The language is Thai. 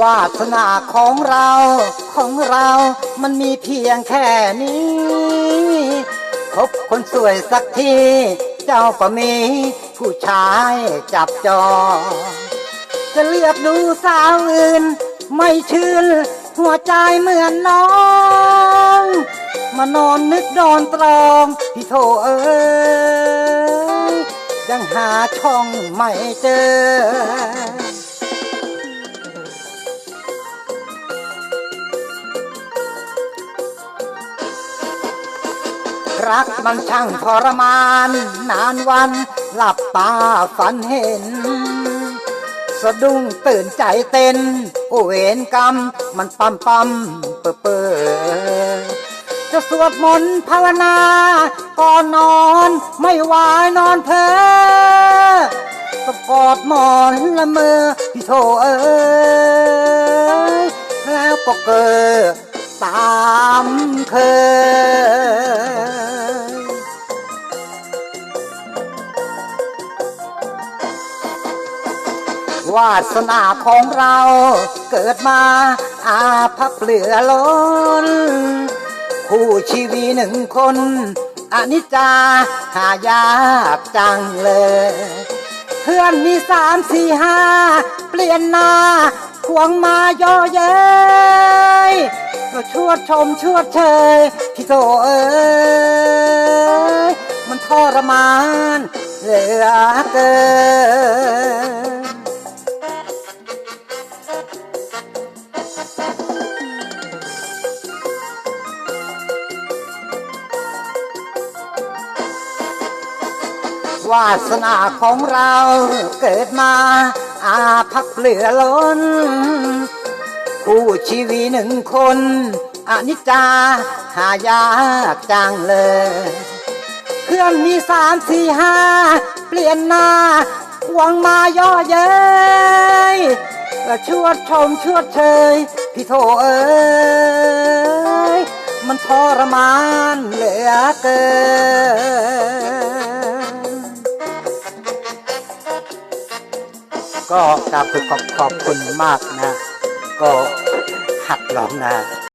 วาสนาของเราของเรามันมีเพียงแค่นี้พบคนสวยสักที เจ้าก็มี ผู้ชายจับจองจะเลือกดูสาวอื่น ไม่ชื่น หัวใจเหมือนน้อง มานอนนึกโดนตรอง พี่โทเอ้ยยังหาช่องไม่เจอ รักมันช่างทรมาน นานวันหลับตาฝันเห็น สะดุ้งตื่นใจเต้น โอเวนกรรม มันปั๊มปั๊มเปอเปอจะสวดมนต์ภาวนาก่อนนอนไม่วายนอนเพลอก็กอดหมอนละเมอพี่โทเอ้ยแล้วก็เกิดตามเคย วาสนาของเราเกิดมาอาภัพเหลือล้น คู่ชีวีหนึ่งคนอนิจจาหายากจังเลย เพื่อนมีสามสี่ห้าเปลี่ยนหน้าควงมาย่อเย้ยก็ชวดชมชวดเชยพี่โตเอ้ยมันทรมานเหลือเกิน วาสนาของเราเกิดมาอาภัพเหลือล้น คู่ชีวีหนึ่งคนอนิจจาหายากจังเลยเพื่อนมีสามสี่ห้าเปลี่ยนหน้าควงมาย่อเย้ยก็ชวดชมชวดเชยพี่โทเอ้ยมันทรมานเหลือเกิน ก็กราบขอบขอบคุณมากนะ ก็หัดร้องนะ